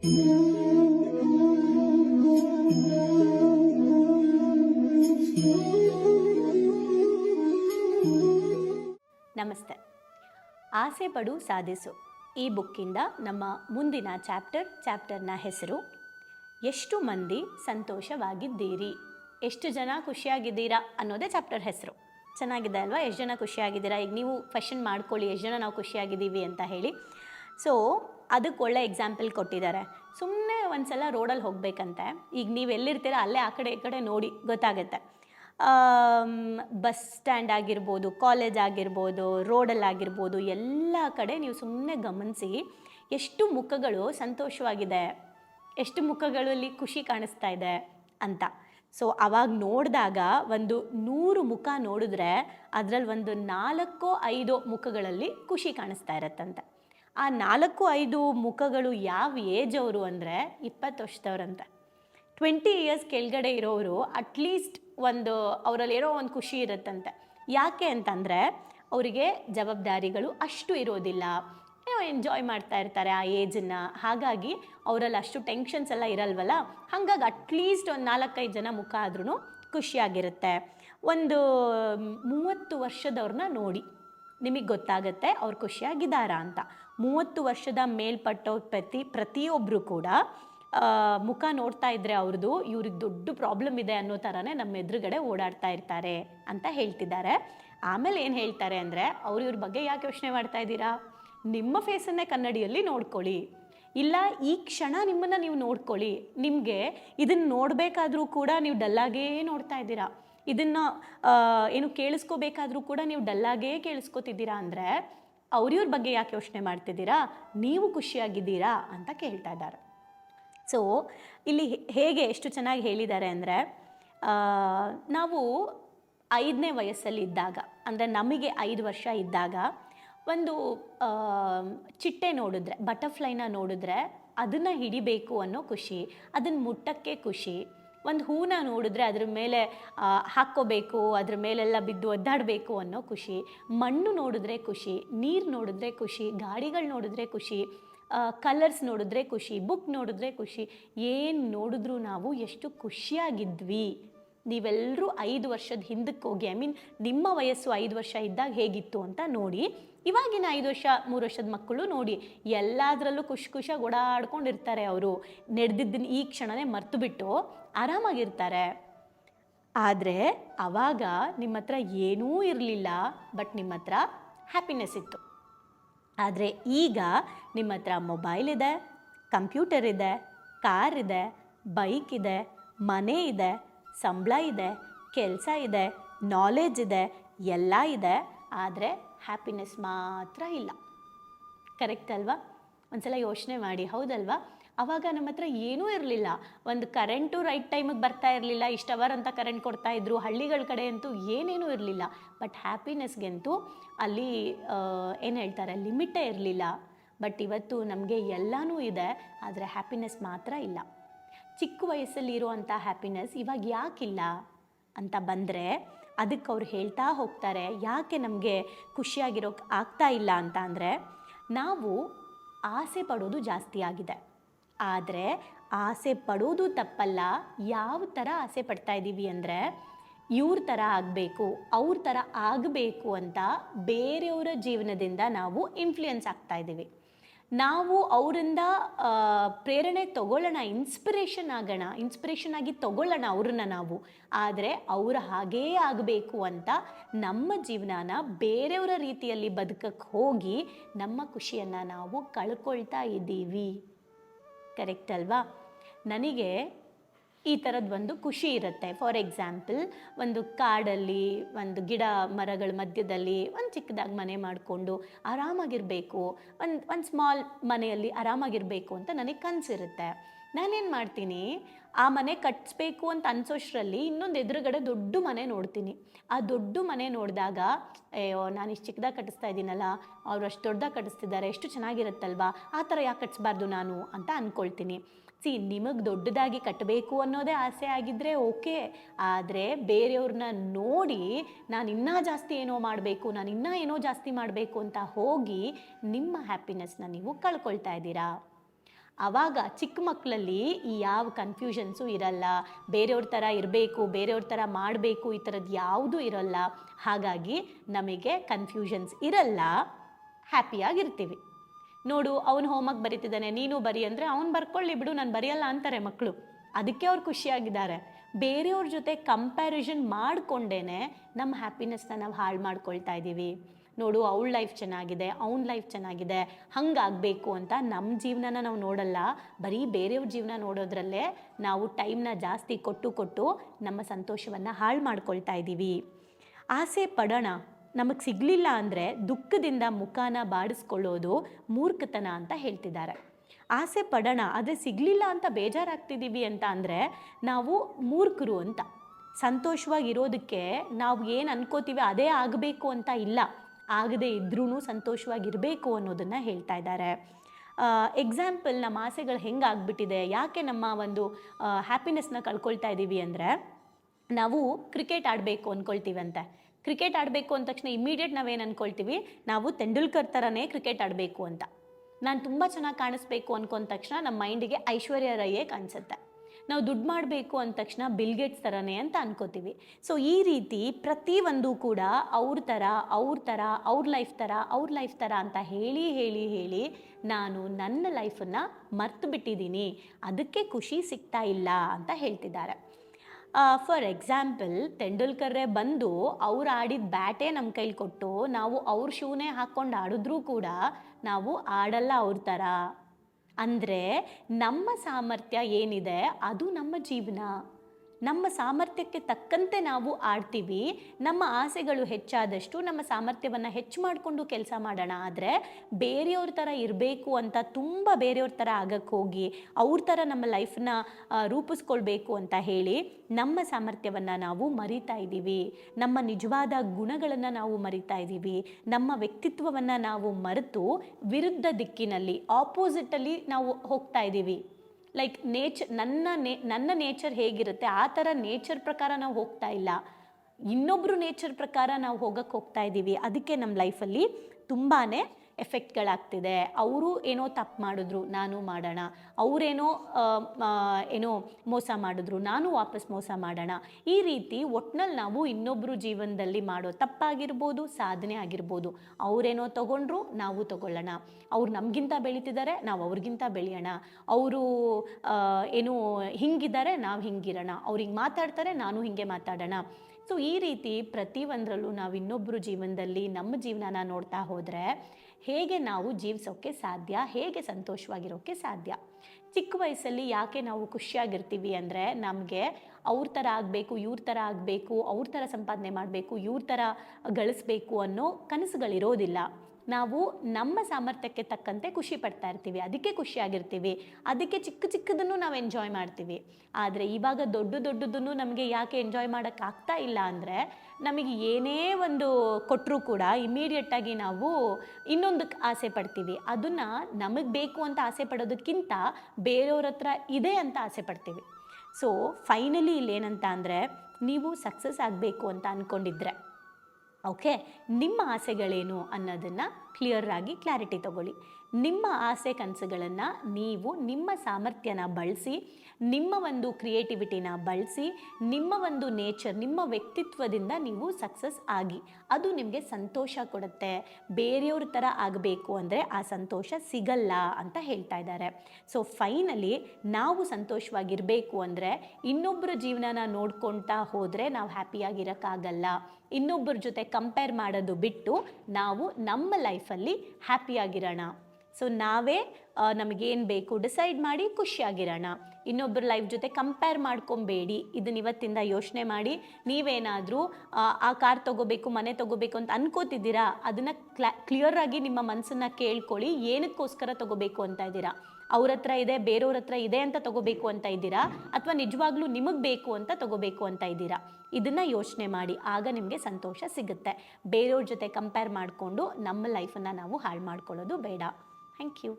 ನಮಸ್ತೆ. ಆಸೆ ಪಡು ಸಾಧಿಸು ಈ ಬುಕ್ಕಿಂದ ನಮ್ಮ ಮುಂದಿನ ಚಾಪ್ಟರ್, ಚಾಪ್ಟರ್ನ ಹೆಸರು, ಎಷ್ಟು ಮಂದಿ ಸಂತೋಷವಾಗಿದ್ದೀರಿ? ಎಷ್ಟು ಜನ ಖುಷಿಯಾಗಿದ್ದೀರಾ ಅನ್ನೋದೇ ಚಾಪ್ಟರ್ ಹೆಸರು. ಚೆನ್ನಾಗಿದೆ ಅಲ್ವಾ? ಎಷ್ಟು ಜನ ಖುಷಿಯಾಗಿದ್ದೀರಾ? ಈಗ ನೀವು ಫ್ಯಾಷನ್ ಮಾಡ್ಕೊಳ್ಳಿ, ಎಷ್ಟು ಜನ ನಾವು ಖುಷಿಯಾಗಿದ್ದೀವಿ ಅಂತ ಹೇಳಿ. ಸೊ ಅದಕ್ಕೆ ಒಳ್ಳೆ ಎಕ್ಸಾಂಪಲ್ ಕೊಟ್ಟಿದ್ದಾರೆ. ಸುಮ್ಮನೆ ಒಂದ್ಸಲ ರೋಡಲ್ಲಿ ಹೋಗಬೇಕಂತೆ. ಈಗ ನೀವು ಎಲ್ಲಿರ್ತೀರ ಅಲ್ಲೇ ಆ ಕಡೆ ಈ ಕಡೆ ನೋಡಿ ಗೊತ್ತಾಗುತ್ತೆ. ಬಸ್ ಸ್ಟ್ಯಾಂಡ್ ಆಗಿರ್ಬೋದು ಕಾಲೇಜ್ ಆಗಿರ್ಬೋದು ರೋಡಲ್ಲಾಗಿರ್ಬೋದು ಎಲ್ಲ ಕಡೆ ನೀವು ಸುಮ್ಮನೆ ಗಮನಿಸಿ ಎಷ್ಟು ಮುಖಗಳು ಸಂತೋಷವಾಗಿದೆ, ಎಷ್ಟು ಮುಖಗಳಲ್ಲಿ ಖುಷಿ ಕಾಣಿಸ್ತಾ ಇದೆ ಅಂತ. ಸೊ ಅವಾಗ ನೋಡಿದಾಗ ಒಂದು ನೂರು ಮುಖ ನೋಡಿದ್ರೆ ಅದರಲ್ಲಿ ಒಂದು ನಾಲ್ಕೋ ಐದೋ ಮುಖಗಳಲ್ಲಿ ಖುಷಿ ಕಾಣಿಸ್ತಾ ಇರತ್ತಂತೆ. ಆ ನಾಲ್ಕು ಐದು ಮುಖಗಳು ಯಾವ ಏಜ್ ಅವರು ಅಂದರೆ ಇಪ್ಪತ್ತು ವರ್ಷದವ್ರಂತೆ. ಟ್ವೆಂಟಿ ಇಯರ್ಸ್ ಕೆಳಗಡೆ ಇರೋರು ಅಟ್ಲೀಸ್ಟ್ ಒಂದು ಅವರಲ್ಲಿ ಏನೋ ಒಂದು ಖುಷಿ ಇರುತ್ತಂತೆ. ಯಾಕೆ ಅಂತಂದರೆ ಅವರಿಗೆ ಜವಾಬ್ದಾರಿಗಳು ಅಷ್ಟು ಇರೋದಿಲ್ಲ. ಏನೋ ಎಂಜಾಯ್ ಮಾಡ್ತಾ ಇರ್ತಾರೆ ಆ ಏಜನ್ನು ಹಾಗಾಗಿ ಅವರಲ್ಲಿ ಅಷ್ಟು ಟೆನ್ಷನ್ಸ್ ಎಲ್ಲ ಇರಲ್ವಲ್ಲ? ಹಾಗಾಗಿ ಅಟ್ಲೀಸ್ಟ್ ಒಂದು ನಾಲ್ಕೈದು ಜನ ಮುಖ ಆದ್ರೂ ಖುಷಿಯಾಗಿರುತ್ತೆ. ಒಂದು ಮೂವತ್ತು ವರ್ಷದವ್ರನ್ನ ನೋಡಿ ನಿಮಗೆ ಗೊತ್ತಾಗುತ್ತೆ ಅವ್ರು ಖುಷಿಯಾಗಿದ್ದಾರಾ ಅಂತ. ಮೂವತ್ತು ವರ್ಷದ ಮೇಲ್ಪಟ್ಟ ಪ್ರತಿ ಪ್ರತಿಯೊಬ್ಬರು ಕೂಡ ಮುಖ ನೋಡ್ತಾ ಇದ್ರೆ ಅವ್ರದ್ದು ಇವ್ರಿಗೆ ದೊಡ್ಡ ಪ್ರಾಬ್ಲಮ್ ಇದೆ ಅನ್ನೋ ಥರನೇ ನಮ್ಮ ಎದುರುಗಡೆ ಓಡಾಡ್ತಾ ಇರ್ತಾರೆ ಅಂತ ಹೇಳ್ತಿದ್ದಾರೆ. ಆಮೇಲೆ ಏನು ಹೇಳ್ತಾರೆ ಅಂದರೆ, ಅವ್ರು ಇವ್ರ ಬಗ್ಗೆ ಯಾಕೆ ಯೋಚನೆ ಮಾಡ್ತಾ ಇದ್ದೀರಾ? ನಿಮ್ಮ ಫೇಸನ್ನೇ ಕನ್ನಡಿಯಲ್ಲಿ ನೋಡ್ಕೊಳ್ಳಿ. ಇಲ್ಲ, ಈ ಕ್ಷಣ ನಿಮ್ಮನ್ನು ನೀವು ನೋಡ್ಕೊಳ್ಳಿ. ನಿಮಗೆ ಇದನ್ನು ನೋಡಬೇಕಾದ್ರೂ ಕೂಡ ನೀವು ಡಲ್ಲಾಗೇ ನೋಡ್ತಾ ಇದ್ದೀರಾ? ಇದನ್ನು ಏನು ಕೇಳಿಸ್ಕೋಬೇಕಾದ್ರೂ ಕೂಡ ನೀವು ಡಲ್ಲಾಗೇ ಕೇಳಿಸ್ಕೊತಿದ್ದೀರಾ ಅಂದರೆ ಅವ್ರಿವ್ರ ಬಗ್ಗೆ ಯಾಕೆ ಯೋಚನೆ ಮಾಡ್ತಿದ್ದೀರಾ? ನೀವು ಖುಷಿಯಾಗಿದ್ದೀರಾ ಅಂತ ಕೇಳ್ತಾ ಇದ್ದಾರೆ. ಸೊ ಇಲ್ಲಿ ಹೇಗೆ ಎಷ್ಟು ಚೆನ್ನಾಗಿ ಹೇಳಿದ್ದಾರೆ ಅಂದರೆ ನಾವು ಐದನೇ ವಯಸ್ಸಲ್ಲಿ ಇದ್ದಾಗ, ಅಂದರೆ ನಮಗೆ ಐದು ವರ್ಷ ಇದ್ದಾಗ, ಒಂದು ಚಿಟ್ಟೆ ನೋಡಿದ್ರೆ ಬಟರ್ಫ್ಲೈನ ನೋಡಿದ್ರೆ, ಅದನ್ನು ಹಿಡಿಬೇಕು ಅನ್ನೋ ಖುಷಿ, ಅದನ್ನು ಮುಟ್ಟಕ್ಕೆ ಖುಷಿ ಒಂದು ಹೂನ ನೋಡಿದ್ರೆ ಅದ್ರ ಮೇಲೆ ಹಾಕ್ಕೋಬೇಕು, ಅದ್ರ ಮೇಲೆಲ್ಲ ಬಿದ್ದು ಒದ್ದಾಡಬೇಕು ಅನ್ನೋ ಖುಷಿ. ಮಣ್ಣು ನೋಡಿದ್ರೆ ಖುಷಿ, ನೀರು ನೋಡಿದ್ರೆ ಖುಷಿ, ಗಾಡಿಗಳು ನೋಡಿದ್ರೆ ಖುಷಿ ಕಲರ್ಸ್ ನೋಡಿದ್ರೆ ಖುಷಿ ಬುಕ್ ನೋಡಿದ್ರೆ ಖುಷಿ, ಏನು ನೋಡಿದ್ರೂ ನಾವು ಎಷ್ಟು ಖುಷಿಯಾಗಿದ್ವಿ. ನೀವೆಲ್ಲರೂ ಐದು ವರ್ಷದ ಹಿಂದಕ್ಕೆ ಹೋಗಿ ಐ ಮೀನ್ ನಿಮ್ಮ ವಯಸ್ಸು ಐದು ವರ್ಷ ಇದ್ದಾಗ ಹೇಗಿತ್ತು ಅಂತ ನೋಡಿ. ಇವಾಗಿನ ಐದು ವರ್ಷ, ಮೂರು ವರ್ಷದ ಮಕ್ಕಳು ನೋಡಿ ಎಲ್ಲದರಲ್ಲೂ ಖುಷಿ ಖುಷಿಯಾಗಿ ಓಡಾಡ್ಕೊಂಡಿರ್ತಾರೆ ಅವರು. ನಡೆದಿದ್ದನ್ನ ಈ ಕ್ಷಣನೇ ಮರ್ತು ಬಿಟ್ಟು ಆರಾಮಾಗಿರ್ತಾರೆ. ಆದರೆ ಆವಾಗ ನಿಮ್ಮ ಹತ್ರ ಏನೂ ಇರಲಿಲ್ಲ, ಬಟ್ ನಿಮ್ಮ ಹತ್ರ ಹ್ಯಾಪಿನೆಸ್ ಇತ್ತು. ಆದರೆ ಈಗ ನಿಮ್ಮ ಹತ್ರ ಮೊಬೈಲ್ ಇದೆ ಕಂಪ್ಯೂಟರ್ ಇದೆ ಕಾರ್ ಇದೆ ಬೈಕ್ ಇದೆ, ಮನೆ ಇದೆ, ಸಂಬಳ ಇದೆ, ಕೆಲಸ ಇದೆ ನಾಲೆಜ್ ಇದೆ, ಎಲ್ಲ ಇದೆ. ಆದರೆ ಹ್ಯಾಪಿನೆಸ್ ಮಾತ್ರ ಇಲ್ಲ. ಕರೆಕ್ಟ್ ಅಲ್ವಾ? ಒಂದ್ಸಲ ಯೋಚನೆ ಮಾಡಿ, ಹೌದಲ್ವಾ? ಅವಾಗ ನಮ್ಮ ಹತ್ರ ಏನೂ ಇರಲಿಲ್ಲ. ಒಂದು ಕರೆಂಟು ರೈಟ್ ಟೈಮಿಗೆ ಬರ್ತಾ ಇರಲಿಲ್ಲ ಇಷ್ಟು ಅವರ್ ಅಂತ ಕರೆಂಟ್ ಕೊಡ್ತಾ ಇದ್ರು, ಹಳ್ಳಿಗಳ ಕಡೆ ಅಂತೂ ಏನೇನೂ ಇರಲಿಲ್ಲ. ಬಟ್ ಹ್ಯಾಪಿನೆಸ್ಗೆಂತೂ ಅಲ್ಲಿ ಏನು ಹೇಳ್ತಾರೆ ಲಿಮಿಟೇ ಇರಲಿಲ್ಲ. ಬಟ್ ಇವತ್ತು ನಮಗೆ ಎಲ್ಲನೂ ಇದೆ, ಆದರೆ ಹ್ಯಾಪಿನೆಸ್ ಮಾತ್ರ ಇಲ್ಲ. ಚಿಕ್ಕ ವಯಸ್ಸಲ್ಲಿ ಇರುವಂಥ ಹ್ಯಾಪಿನೆಸ್ ಇವಾಗ ಯಾಕಿಲ್ಲ ಅಂತ ಬಂದರೆ ಅದಕ್ಕೆ ಅವ್ರು ಹೇಳ್ತಾ ಹೋಗ್ತಾರೆ, ಯಾಕೆ ನಮಗೆ ಖುಷಿಯಾಗಿರೋಕೆ ಆಗ್ತಾ ಇಲ್ಲ ಅಂತ ಅಂದರೆ, ನಾವು ಆಸೆ ಪಡೋದು ಜಾಸ್ತಿ ಆಗಿದೆ. ಆದರೆ ಆಸೆ ಪಡೋದು ತಪ್ಪಲ್ಲ. ಯಾವ ಥರ ಆಸೆ ಪಡ್ತಾ ಇದ್ದೀವಿ ಅಂದರೆ, ಇವ್ರ ಥರ ಆಗಬೇಕು, ಅವ್ರ ಥರ ಆಗಬೇಕು ಅಂತ ಬೇರೆಯವರ ಜೀವನದಿಂದ ನಾವು ಇನ್ಫ್ಲೂಯೆನ್ಸ್ ಆಗ್ತಾ ಇದ್ದೀವಿ ನಾವು ಅವರಿಂದ ಪ್ರೇರಣೆ ತಗೊಳ್ಳೋಣ ಇನ್ಸ್ಪಿರೇಷನ್ ಆಗೋಣ ಇನ್ಸ್ಪಿರೇಷನ್ ಆಗಿ ತಗೊಳ್ಳೋಣ ಅವ್ರನ್ನ ನಾವು. ಆದರೆ ಅವ್ರ ಹಾಗೇ ಆಗಬೇಕು ಅಂತ ನಮ್ಮ ಜೀವನನ ಬೇರೆಯವರ ರೀತಿಯಲ್ಲಿ ಬದುಕಕ್ಕೆ ಹೋಗಿ ನಮ್ಮ ಖುಷಿಯನ್ನು ನಾವು ಕಳ್ಕೊಳ್ತಾ ಇದ್ದೀವಿ. ಕರೆಕ್ಟ್ ಅಲ್ವಾ? ನನಗೆ ಈ ಥರದ್ದು ಒಂದು ಖುಷಿ ಇರುತ್ತೆ. ಫಾರ್ ಎಕ್ಸಾಂಪಲ್ ಒಂದು ಕಾಡಲ್ಲಿ ಒಂದು ಗಿಡ ಮರಗಳ ಮಧ್ಯದಲ್ಲಿ ಒಂದು ಚಿಕ್ಕದಾಗಿ ಮನೆ ಮಾಡಿಕೊಂಡು ಆರಾಮಾಗಿರಬೇಕು. ಒಂದು ಒಂದು ಸ್ಮಾಲ್ ಮನೆಯಲ್ಲಿ ಆರಾಮಾಗಿರಬೇಕು ಅಂತ ನನಗೆ ಕನಸಿರುತ್ತೆ. ನಾನೇನು ಮಾಡ್ತೀನಿ? ಆ ಮನೆ ಕಟ್ಟಿಸ್ಬೇಕು ಅಂತ ಅನ್ಸೋಷ್ಟರಲ್ಲಿ ಇನ್ನೊಂದು ಎದುರುಗಡೆ ದೊಡ್ಡ ಮನೆ ನೋಡ್ತೀನಿ. ಆ ದೊಡ್ಡ ಮನೆ ನೋಡಿದಾಗ, ಅಯ್ಯೋ, ನಾನು ಇಷ್ಟು ಚಿಕ್ಕದಾಗ ಕಟ್ಟಿಸ್ತಾ ಇದ್ದೀನಲ್ಲ, ಅವ್ರು ಅಷ್ಟು ದೊಡ್ಡದಾಗ ಕಟ್ಟಿಸ್ತಿದ್ದಾರೆ ಎಷ್ಟು ಚೆನ್ನಾಗಿರುತ್ತಲ್ವಾ, ಆ ಥರ ಯಾಕೆ ಕಟ್ಟಿಸ್ಬಾರ್ದು ನಾನು? ಅಂತ ಅಂದ್ಕೊಳ್ತೀನಿ ಸಿ ನಿಮಗೆ ದೊಡ್ಡದಾಗಿ ಕಟ್ಟಬೇಕು ಅನ್ನೋದೇ ಆಸೆ ಆಗಿದ್ದರೆ ಓಕೆ. ಆದರೆ ಬೇರೆಯವ್ರನ್ನ ನೋಡಿ ನಾನು ಇನ್ನೂ ಜಾಸ್ತಿ ಏನೋ ಮಾಡಬೇಕು, ನಾನು ಇನ್ನೂ ಏನೋ ಜಾಸ್ತಿ ಮಾಡಬೇಕು ಅಂತ ಹೋಗಿ ನಿಮ್ಮ ಹ್ಯಾಪಿನೆಸ್ನ ನೀವು ಕಳ್ಕೊಳ್ತಾ ಇದ್ದೀರಾ? ಆವಾಗ ಚಿಕ್ಕ ಮಕ್ಕಳಲ್ಲಿ ಈ ಯಾವ ಕನ್ಫ್ಯೂಷನ್ಸು ಇರಲ್ಲ. ಬೇರೆಯವ್ರ ಥರ ಇರಬೇಕು, ಬೇರೆಯವ್ರ ಥರ ಮಾಡಬೇಕು, ಈ ಥರದ್ದು ಯಾವುದೂ ಇರಲ್ಲ. ಹಾಗಾಗಿ ನಮಗೆ ಕನ್ಫ್ಯೂಷನ್ಸ್ ಇರಲ್ಲ. ಹ್ಯಾಪಿಯಾಗಿರ್ತೀವಿ ನೋಡು, ಅವನು ಹೋಮ್ವರ್ಕ್ ಬರೀತಿದ್ದಾನೆ, ನೀನು ಬರಿ ಅಂದರೆ ಅವ್ನು ಬರ್ಕೊಳ್ಳಿ ಬಿಡು, ನಾನು ಬರೆಯಲ್ಲ ಅಂತಾರೆ ಮಕ್ಕಳು ಅದಕ್ಕೆ ಅವ್ರು ಖುಷಿಯಾಗಿದ್ದಾರೆ. ಬೇರೆಯವ್ರ ಜೊತೆ ಕಂಪ್ಯಾರಿಸನ್ ಮಾಡಿಕೊಂಡೇ ನಮ್ಮ ಹ್ಯಾಪಿನೆಸ್ನ ನಾವು ಹಾಳು ಮಾಡ್ಕೊಳ್ತಾ ಇದ್ದೀವಿ. ನೋಡು, ಅವಳ ಲೈಫ್ ಚೆನ್ನಾಗಿದೆ, ಅವ್ನ ಲೈಫ್ ಚೆನ್ನಾಗಿದೆ, ಹಂಗಾಗಬೇಕು ಅಂತ ನಮ್ಮ ಜೀವನನ ನಾವು ನೋಡಲ್ಲ. ಬರೀ ಬೇರೆಯವ್ರ ಜೀವನ ನೋಡೋದ್ರಲ್ಲೇ ನಾವು ಟೈಮ್ನ ಜಾಸ್ತಿ ಕೊಟ್ಟು ಕೊಟ್ಟು ನಮ್ಮ ಸಂತೋಷವನ್ನು ಹಾಳು ಮಾಡ್ಕೊಳ್ತಾ ಇದ್ದೀವಿ. ಆಸೆ ಪಡೋಣ. ನಮಗೆ ಸಿಗಲಿಲ್ಲ ಅಂದರೆ ದುಃಖದಿಂದ ಮುಖಾನ ಬಾಡಿಸ್ಕೊಳ್ಳೋದು ಮೂರ್ಖತನ ಅಂತ ಹೇಳ್ತಿದ್ದಾರೆ. ಆಸೆ ಪಡೋಣ, ಆದರೆ ಸಿಗಲಿಲ್ಲ ಅಂತ ಬೇಜಾರಾಗ್ತಿದ್ದೀವಿ ಅಂತ ಅಂದರೆ ನಾವು ಮೂರ್ಖರು ಅಂತ. ಸಂತೋಷವಾಗಿರೋದಕ್ಕೆ ನಾವು ಏನು ಅನ್ಕೋತೀವಿ ಅದೇ ಆಗಬೇಕು ಅಂತ ಇಲ್ಲ. ಆಗದೇ ಇದ್ರೂ ಸಂತೋಷವಾಗಿರಬೇಕು ಅನ್ನೋದನ್ನು ಹೇಳ್ತಾ ಇದ್ದಾರೆ. ಎಕ್ಸಾಂಪಲ್ ನಮ್ಮ ಆಸೆಗಳು ಹೆಂಗೆ ಆಗ್ಬಿಟ್ಟಿದೆ, ಯಾಕೆ ನಮ್ಮ ಒಂದು ಹ್ಯಾಪಿನೆಸ್ನ ಕಳ್ಕೊಳ್ತಾ ಇದ್ದೀವಿ ಅಂದರೆ ನಾವು ಕ್ರಿಕೆಟ್ ಆಡಬೇಕು ಅಂದ್ಕೊಳ್ತೀವಂತೆ ಕ್ರಿಕೆಟ್ ಆಡಬೇಕು ಅಂದ ತಕ್ಷಣ ಇಮಿಡಿಯೇಟ್ ನಾವೇನು ಅಂದ್ಕೊಳ್ತೀವಿ ನಾವು ತೆಂಡೂಲ್ಕರ್ ಥರನೇ ಕ್ರಿಕೆಟ್ ಆಡಬೇಕು ಅಂತ. ನಾನು ತುಂಬ ಚೆನ್ನಾಗಿ ಕಾಣಿಸ್ಬೇಕು ಅನ್ಕೊಂಡ ತಕ್ಷಣ ನಮ್ಮ ಮೈಂಡಿಗೆ ಐಶ್ವರ್ಯ ರೈಯೇ ಕಾಣಿಸುತ್ತೆ. ನಾವು ದುಡ್ಡು ಮಾಡಬೇಕು ಅಂದ ತಕ್ಷಣ ಬಿಲ್ಗೇಟ್ಸ್ ಥರನೇ ಅಂತ ಅನ್ಕೋತೀವಿ. ಸೊ ಈ ರೀತಿ ಪ್ರತಿಯೊಂದು ಕೂಡ ಅವ್ರ ಥರ ಅವ್ರ ಥರ, ಅವ್ರ ಲೈಫ್ ಥರ, ಅವ್ರ ಲೈಫ್ ಥರ ಅಂತ ಹೇಳಿ ಹೇಳಿ ಹೇಳಿ ನಾನು ನನ್ನ ಲೈಫನ್ನು ಮರ್ತು ಬಿಟ್ಟಿದ್ದೀನಿ ಅದಕ್ಕೆ ಖುಷಿ ಸಿಗ್ತಾ ಇಲ್ಲ ಅಂತ ಹೇಳ್ತಿದ್ದಾರೆ. ಫಾರ್ ಎಕ್ಸಾಂಪಲ್ ತೆಂಡೂಲ್ಕರ್ರೆ ಬಂದು ಅವ್ರು ಆಡಿದ ಬ್ಯಾಟೇ ನಮ್ಮ ಕೈಲಿ ಕೊಟ್ಟು ನಾವು ಅವ್ರ ಶೂನೇ ಹಾಕ್ಕೊಂಡು ಆಡಿದ್ರೂ ಕೂಡ ನಾವು ಆಡಲ್ಲ ಅವ್ರ ಥರ ಅಂದರೆ ನಮ್ಮ ಸಾಮರ್ಥ್ಯ ಏನಿದೆ ಅದು ನಮ್ಮ ಜೀವನ. ನಮ್ಮ ಸಾಮರ್ಥ್ಯಕ್ಕೆ ತಕ್ಕಂತೆ ನಾವು ಆಡ್ತೀವಿ. ನಮ್ಮ ಆಸೆಗಳು ಹೆಚ್ಚಾದಷ್ಟು ನಮ್ಮ ಸಾಮರ್ಥ್ಯವನ್ನು ಹೆಚ್ಚು ಮಾಡಿಕೊಂಡು ಕೆಲಸ ಮಾಡೋಣ. ಆದರೆ ಬೇರೆಯವ್ರ ಥರ ಇರಬೇಕು ಅಂತ ತುಂಬ ಬೇರೆಯವ್ರ ಥರ ಆಗಕ್ಕೆ ಹೋಗಿ ಅವ್ರ ಥರ ನಮ್ಮ ಲೈಫನ್ನ ರೂಪಿಸ್ಕೊಳ್ಬೇಕು ಅಂತ ಹೇಳಿ ನಮ್ಮ ಸಾಮರ್ಥ್ಯವನ್ನು ನಾವು ಮರಿತಾ ಇದ್ದೀವಿ. ನಮ್ಮ ನಿಜವಾದ ಗುಣಗಳನ್ನು ನಾವು ಮರಿತಾ ಇದ್ದೀವಿ. ನಮ್ಮ ವ್ಯಕ್ತಿತ್ವವನ್ನು ನಾವು ಮರೆತು ವಿರುದ್ಧ ದಿಕ್ಕಿನಲ್ಲಿ ಆಪೋಸಿಟಲ್ಲಿ ನಾವು ಹೋಗ್ತಾ ಇದ್ದೀವಿ. ಲೈಕ್ ನೇಚರ್ ನನ್ನ ನೇ, ನನ್ನ ನೇಚರ್ ಹೇಗಿರುತ್ತೆ? ಆ ಥರ ನೇಚರ್ ಪ್ರಕಾರ ನಾವು ಹೋಗ್ತಾ ಇಲ್ಲ. ಇನ್ನೊಬ್ಬರು ನೇಚರ್ ಪ್ರಕಾರ ನಾವು ಹೋಗಕ್ಕೆ ಹೋಗ್ತಾ ಇದ್ದೀವಿ ಅದಕ್ಕೆ ನಮ್ಮ ಲೈಫಲ್ಲಿ ತುಂಬಾ ಎಫೆಕ್ಟ್ಗಳಾಗ್ತಿದೆ. ಅವರು ಏನೋ ತಪ್ಪು ಮಾಡಿದ್ರು, ನಾನು ಮಾಡೋಣ. ಅವರೇನೋ ಏನೋ ಮೋಸ ಮಾಡಿದ್ರು, ನಾನು ವಾಪಸ್ ಮೋಸ ಮಾಡೋಣ. ಈ ರೀತಿ ಒಟ್ನಲ್ಲಿ ನಾವು ಇನ್ನೊಬ್ಬರು ಜೀವನದಲ್ಲಿ ಮಾಡೋ ತಪ್ಪಾಗಿರ್ಬೋದು, ಸಾಧನೆ ಆಗಿರ್ಬೋದು. ಅವರೇನೋ ತಗೊಂಡ್ರು, ನಾವು ತಗೊಳ್ಳೋಣ. ಅವ್ರು ನಮಗಿಂತ ಬೆಳೀತಿದ್ದಾರೆ, ನಾವು ಅವ್ರಿಗಿಂತ ಬೆಳೆಯೋಣ. ಅವರು ಏನು ಹಿಂಗಿದ್ದಾರೆ, ನಾವು ಹಿಂಗಿರೋಣ. ಅವ್ರು ಹಿಂಗೆ ಮಾತಾಡ್ತಾರೆ, ನಾನು ಹಿಂಗೆ ಮಾತಾಡೋಣ. ಸೊ ಈ ರೀತಿ ಪ್ರತಿಯೊಂದರಲ್ಲೂ ನಾವು ಇನ್ನೊಬ್ಬರು ಜೀವನದಲ್ಲಿ ನಮ್ಮ ಜೀವನನ ನೋಡ್ತಾ ಹೋದರೆ ಹೇಗೆ ನಾವು ಜೀವಿಸೋಕ್ಕೆ ಸಾಧ್ಯ? ಹೇಗೆ ಸಂತೋಷವಾಗಿರೋಕ್ಕೆ ಸಾಧ್ಯ? ಚಿಕ್ಕ ವಯಸ್ಸಲ್ಲಿ ಯಾಕೆ ನಾವು ಖುಷಿಯಾಗಿರ್ತೀವಿ ಅಂದರೆ ನಮಗೆ ಅವ್ರ ಥರ ಆಗಬೇಕು, ಇವ್ರ ಥರ ಆಗಬೇಕು, ಅವ್ರ ಥರ ಸಂಪಾದನೆ ಮಾಡಬೇಕು, ಇವ್ರ ಥರ ಗಳಿಸ್ಬೇಕು ಅನ್ನೋ ಕನಸುಗಳಿರೋದಿಲ್ಲ. ನಾವು ನಮ್ಮ ಸಾಮರ್ಥ್ಯಕ್ಕೆ ತಕ್ಕಂತೆ ಖುಷಿ ಪಡ್ತಾ ಇರ್ತೀವಿ, ಅದಕ್ಕೆ ಖುಷಿಯಾಗಿರ್ತೀವಿ ಅದಕ್ಕೆ ಚಿಕ್ಕ ಚಿಕ್ಕದನ್ನು ನಾವು ಎಂಜಾಯ್ ಮಾಡ್ತೀವಿ. ಆದರೆ ಇವಾಗ ದೊಡ್ಡ ದೊಡ್ಡದನ್ನು ನಮಗೆ ಯಾಕೆ ಎಂಜಾಯ್ ಮಾಡೋಕ್ಕಾಗ್ತಾ ಇಲ್ಲ ಅಂದರೆ ನಮಗೆ ಏನೇ ಒಂದು ಕೊಟ್ಟರೂ ಕೂಡ ಇಮಿಡಿಯೇಟಾಗಿ ನಾವು ಇನ್ನೊಂದಕ್ಕೆ ಆಸೆ ಪಡ್ತೀವಿ. ಅದನ್ನು ನಮಗೆ ಬೇಕು ಅಂತ ಆಸೆ ಪಡೋದಕ್ಕಿಂತ ಬೇರೆಯವ್ರ ಹತ್ರ ಇದೆ ಅಂತ ಆಸೆ ಪಡ್ತೀವಿ. ಸೊ ಫೈನಲಿ ಇಲ್ಲೇನಂತ ಅಂದರೆ ನೀವು ಸಕ್ಸಸ್ ಆಗಬೇಕು ಅಂತ ಅಂದ್ಕೊಂಡಿದ್ರೆ ಓಕೆ ನಿಮ್ಮ ಆಸೆಗಳೇನು ಅನ್ನೋದನ್ನು ಕ್ಲಿಯರಾಗಿ ಕ್ಲಾರಿಟಿ ತಗೊಳ್ಳಿ. ನಿಮ್ಮ ಆಸೆ ಕನಸುಗಳನ್ನು ನೀವು ನಿಮ್ಮ ಸಾಮರ್ಥ್ಯನ ಬಳಸಿ, ನಿಮ್ಮ ಒಂದು ಕ್ರಿಯೇಟಿವಿಟಿನ ಬಳಸಿ, ನಿಮ್ಮ ಒಂದು ನೇಚರ್, ನಿಮ್ಮ ವ್ಯಕ್ತಿತ್ವದಿಂದ ನೀವು ಸಕ್ಸಸ್ ಆಗಿ, ಅದು ನಿಮಗೆ ಸಂತೋಷ ಕೊಡುತ್ತೆ. ಬೇರೆಯವ್ರ ಥರ ಆಗಬೇಕು ಅಂದರೆ ಆ ಸಂತೋಷ ಸಿಗಲ್ಲ ಅಂತ ಹೇಳ್ತಾ ಇದ್ದಾರೆ. ಸೊ ಫೈನಲಿ ನಾವು ಸಂತೋಷವಾಗಿರಬೇಕು ಅಂದರೆ ಇನ್ನೊಬ್ಬರ ಜೀವನನ ನೋಡ್ಕೊಳ್ತಾ ಹೋದರೆ ನಾವು ಹ್ಯಾಪಿಯಾಗಿರೋಕ್ಕಾಗಲ್ಲ ಇನ್ನೊಬ್ಬರ ಜೊತೆ ಕಂಪೇರ್ ಮಾಡೋದು ಬಿಟ್ಟು ನಾವು ನಮ್ಮ ಲೈಫಲ್ಲಿ ಹ್ಯಾಪಿಯಾಗಿರೋಣ ಸೊ ನಾವೇ ನಮಗೇನು ಬೇಕು ಡಿಸೈಡ್ ಮಾಡಿ ಖುಷಿಯಾಗಿರೋಣ. ಇನ್ನೊಬ್ಬರ ಲೈಫ್ ಜೊತೆ ಕಂಪೇರ್ ಮಾಡ್ಕೊಬೇಡಿ. ಇದನ್ನ ಇವತ್ತಿಂದ ಯೋಚನೆ ಮಾಡಿ, ನೀವೇನಾದರೂ, ಆ ಕಾರ್ ತೊಗೋಬೇಕು, ಮನೆ ತೊಗೋಬೇಕು ಅಂತ ಅನ್ಕೋತಿದ್ದೀರಾ? ಅದನ್ನು ಕ್ಲಿಯರ್ ಆಗಿ ನಿಮ್ಮ ಮನಸ್ಸನ್ನು ಕೇಳ್ಕೊಳ್ಳಿ, ಏನಕ್ಕೋಸ್ಕರ ತೊಗೋಬೇಕು ಅಂತ ಇದ್ದೀರಾ? ಅವ್ರ ಹತ್ರ ಇದೆ ಬೇರೆಯವ್ರ ಹತ್ರ ಇದೆ ಅಂತ ತಗೋಬೇಕು ಅಂತ ಇದ್ದೀರಾ? ಅಥವಾ ನಿಜವಾಗ್ಲೂ ನಿಮಗೆ ಬೇಕು ಅಂತ ತಗೋಬೇಕು ಅಂತ ಇದ್ದೀರಾ? ಇದನ್ನು ಯೋಚನೆ ಮಾಡಿ, ಆಗ ನಿಮಗೆ ಸಂತೋಷ ಸಿಗುತ್ತೆ. ಬೇರೆಯವ್ರ ಜೊತೆ ಕಂಪೇರ್ ಮಾಡಿಕೊಂಡು ನಮ್ಮ ಲೈಫನ್ನು ನಾವು ಹಾಳು ಮಾಡ್ಕೊಳ್ಳೋದು ಬೇಡ. Thank you.